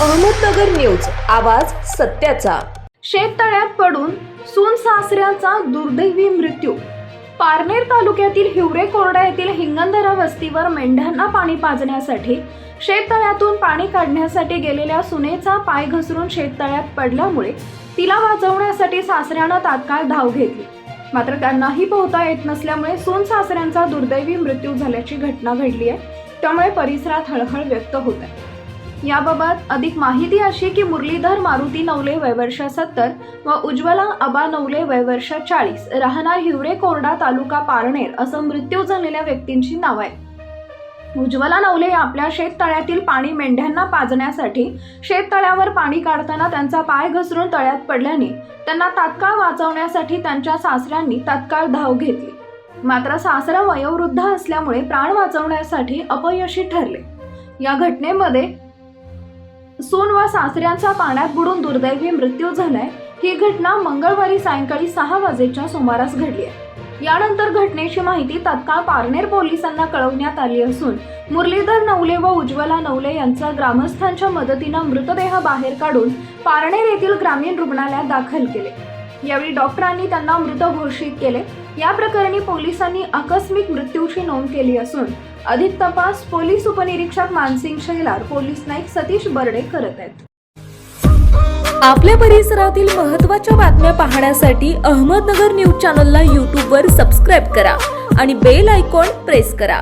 Ahmednagar news आवाज सत्याचा. शेततळ्यात पडून सून सासऱ्याचा दुर्दैवी मृत्यू. पारनेर तालुक्यातील हिवरे कोरडा येथील हिंगंदरा वस्तीवर मेंढ्यांना पाणी पाजण्यासाठी शेततळ्यातून पाणी काढण्यासाठी गेलेल्या सुनेचा पाय घसरून शेततळ्यात पडल्यामुळे तिला वाचवण्यासाठी सासऱ्यानं तात्काळ धाव घेतली. मात्र त्यांनाही पोहता येत नसल्यामुळे सून सासऱ्यांचा दुर्दैवी मृत्यू झाल्याची घटना घडली आहे त्यामुळे परिसरात हळहळ व्यक्त होत आहे. याबाबत अधिक माहिती अशी की मुरलीधर मारुती नवले वयवर्ष सत्तर व उज्ज्वला अबा नवले वयवर्ष चाळीस. राहणार हिवरे कोरडा तालुका पारनेर असं मृत्यू झालेल्या व्यक्तींची नाव आहे. उज्ज्वला नवले आपल्या शेततळ्यातील पाणी मेंढ्यांना पाजण्यासाठी शेततळ्यावर पाणी काढताना त्यांचा पाय घसरून तळ्यात पडल्याने त्यांना तात्काळ वाचवण्यासाठी त्यांच्या सासऱ्यांनी तात्काळ धाव घेतली. मात्र सासरा वयोवृद्ध असल्यामुळे प्राण वाचवण्यासाठी अपयशी ठरले. या घटनेमध्ये सून व सासऱ्यांचा पाण्यात बुडून दुर्दैवी मृत्यू झालाय. ही घटना मंगळवारी सायंकाळी सहा वाजेच्या सुमारास घडली आहे. यानंतर घटनेची माहिती तत्काळ पारनेर पोलिसांना कळवण्यात आली असून मुरलीधर नवले व उज्ज्वला नवले यांचा ग्रामस्थांच्या मदतीनं मृतदेह बाहेर काढून पारनेर येथील ग्रामीण रुग्णालयात दाखल केले. यावेळी डॉक्टरांनी त्यांना मृत घोषित केले. या प्रकरणी पोलिसांनी आकस्मिक मृत्यूची नोंद केली असून अधिक तपास पोलीस उपनिरीक्षक मानसिंग शैलार पोलीस नाईक सतीश बर्डे करत आहेत. आपल्या परिसरातील महत्त्वाच्या बातम्या पाहण्यासाठी अहमदनगर न्यूज चॅनलला यूट्यूबवर सबस्क्राईब करा आणि बेल आयकॉन प्रेस करा.